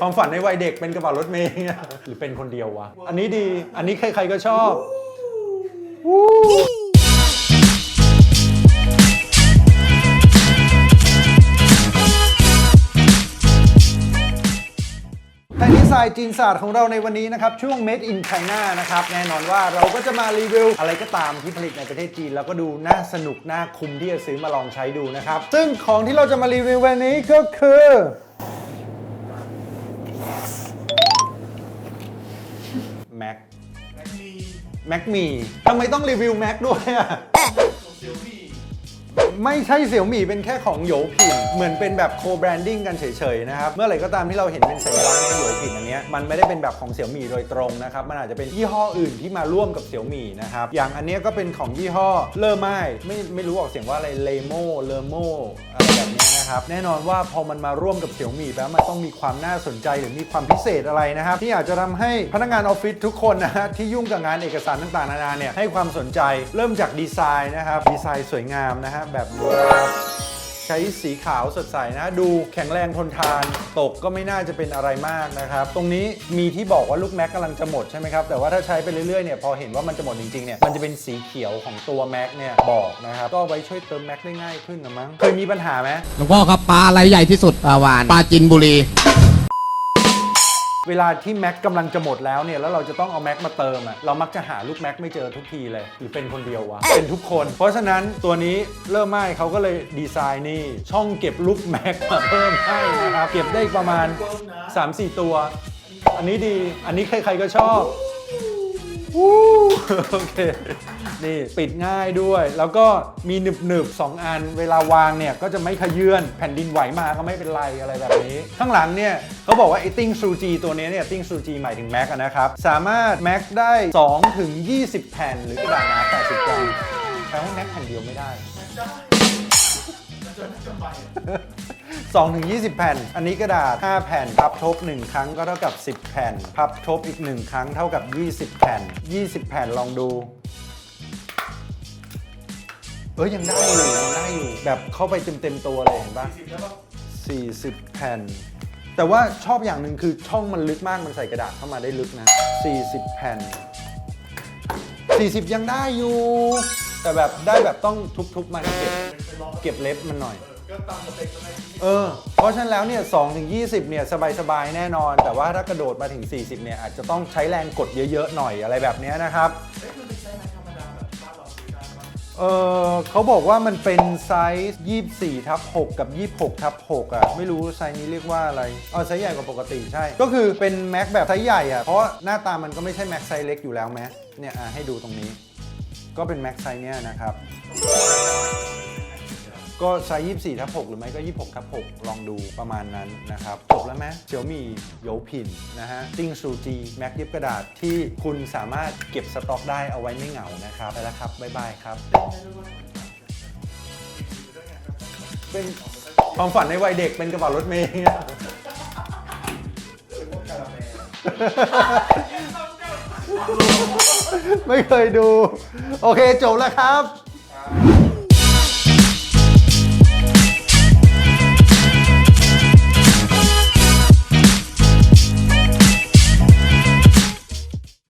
ความฝันในวัยเด็กเป็นกระเป๋ารถเมย์เนี่ยหรือเป็นคนเดียววะ อันนี้ดี อันนี้ใครๆก็ชอบไทยดีไซน์จีนศาสตร์ของเราในวันนี้นะครับ ช่วง Made in China นะครับ แน่นอนว่าเราก็จะมารีวิว อะไรก็ตามที่ผลิตในประเทศจีน แล้วก็ดูน่าสนุกน่าคุ้มที่จะซื้อมาลองใช้ดูนะครับ ซึ่งของที่เราจะมารีวิววันนี้ก็คือ Mac แม็กมีทำไมต้องรีวิวแม็กด้วยอะไม่ใช่เสี่ยวหมี่เป็นแค่ของโหยผินเหมือนเป็นแบบโคแบรนดิ้งกันเฉยๆนะครับ เมื่อไหร่ก็ตามที่เราเห็นเป็นสัญลักษณ์ของโหยผินอันเนี้ยมันไม่ได้เป็นแบบของเสี่ยวหมี่โดยตรงนะครับ มันอาจจะเป็นยี่ห้ออื่นที่มาร่วมกับเสี่ยวหมี่นะครับ อย่างอันเนี้ยก็เป็นของยี่ห้อเลอไม้ไม่ไม่รู้ออกเสียงว่าอะไรเลโมเลโมอะไรแบบนี้นะครับ แน่นอนว่าพอมันมาร่วมกับเสี่ยวหมี่แล้วมันต้องมีความน่าสนใจหรือมีความพิเศษอะไรนะครับ ที่อาจจะทำให้พนักงานออฟฟิศทุกคนนะฮะที่ยุ่งกับงานเอกสารต่างๆนานาเนี่ยให้ความสนใจเริ่มจากดีไซน์นะครับดีไซน์สวยงามนะฮะแบบนี้นะครับใช้สีขาวสดใสนะ ดูแข็งแรงทนทาน ตกก็ไม่น่าจะเป็นอะไรมากนะครับ ตรงนี้มีที่บอกว่าลูกแม็กกำลังจะหมดใช่ไหมครับ แต่ว่าถ้าใช้ไปเรื่อยๆเนี่ยพอเห็นว่ามันจะหมดจริงๆเนี่ยมันจะเป็นสีเขียวของตัวแม็กเนี่ยบอกนะครับ ก็เอาไว้ช่วยเติมแม็กได้ง่ายขึ้นนะมั้งเคยมีปัญหาไหมหลวงพ่อครับปลาอะไรใหญ่ที่สุดปลาวานปลาจินบุรี เวลาที่แม็กกำลังจะหมดแล้วเนี่ยแล้วเราจะต้องเอาแม็กมาเติมอะเรามักจะหาลูกแม็กไม่เจอทุกทีเลยหรือเป็นคนเดียววะเป็นทุกคน เพราะฉะนั้นตัวนี้เริ่มไม่เขาก็เลยดีไซน์นี่ช่องเก็บลูกแม็กมาเพิ่มให้นะครับเก็บได้ประมาณ 3-4 ตัว อันนี้ดีอันนี้ใครๆก็ชอบ วู้โอเค นี่ปิดง่ายด้วย แล้วก็มีหนึบหนึบสองอัน เวลาวางเนี่ย ก็จะไม่ขยื่นแผ่นดินไหวมาก็ไม่เป็นไรอะไรแบบนี้ ข้างหลังเนี่ยเขาบอกว่าไอติ้งซูจีตัวนี้เนี่ยติ้งซูจีหมายถึงแม็กนะครับ สามารถแม็กได้2ถึง20 แผ่นหรือกระดาษหนา80กรัมแปลว่าแม็กแผ่นเดียวไม่ได้ 2ถึง20 แผ่น อันนี้กระดาษ 5 แผ่น พับทบ 1 ครั้งก็เท่ากับ 10 แผ่น พับทบอีก 1 ครั้งเท่ากับ 20 แผ่น 20 แผ่นลองดู เอ้ยยังได้อยู่ยังได้อยู่ แบบเข้าไปเต็มๆตัวเลยเห็นปะ40 แผ่น แต่ว่าชอบอย่างหนึ่งคือช่องมันลึกมากมันใส่กระดาษเข้ามาได้ลึกนะ 40 แผ่น 40 ยังได้อยู่ แต่แบบได้แบบต้องทุบๆมันเก็บ เก็บเล็บมันหน่อยเออ เพราะฉะนั้นแล้วเนี่ย2ถึง20เนี่ยสบายๆแน่นอน แต่ว่าถ้ากระโดดมาถึง 40 เนี่ยอาจจะต้องใช้แรงกดเยอะๆหน่อยอะไรแบบเนี้ยนะครับเออเขาบอกว่ามันเป็นไซส์24ทับ6กับ 26ทับ6อะ ไม่รู้ไซส์นี้เรียกว่าอะไรเออไซส์ใหญ่กว่าปกติใช่ ก็คือเป็นแม็กแบบไซส์ใหญ่อะ เพราะหน้าตามันก็ไม่ใช่แม็กไซส์เล็กอยู่แล้วแม้เนี่ยอะให้ดูตรงนี้ ก็เป็นแม็กไซส์เนี่ยนะครับ ก็ไซส์24ทับ6หรือไม่ก็ 26ทับ6ลองดูประมาณนั้นนะครับ จบแล้วไหมเสี่ยวมี่โยผินนะฮะติ้งซูจีแม็กยิบกระดาษที่คุณสามารถเก็บสต็อกได้เอาไว้ไม่เหงานะครับไปแล้วครับ บ๊ายบายครับ เป็นความฝันในวัยเด็กเป็นกระเป๋ารถเมย์เนี่ยไม่เคยดู โอเค จบแล้วครับ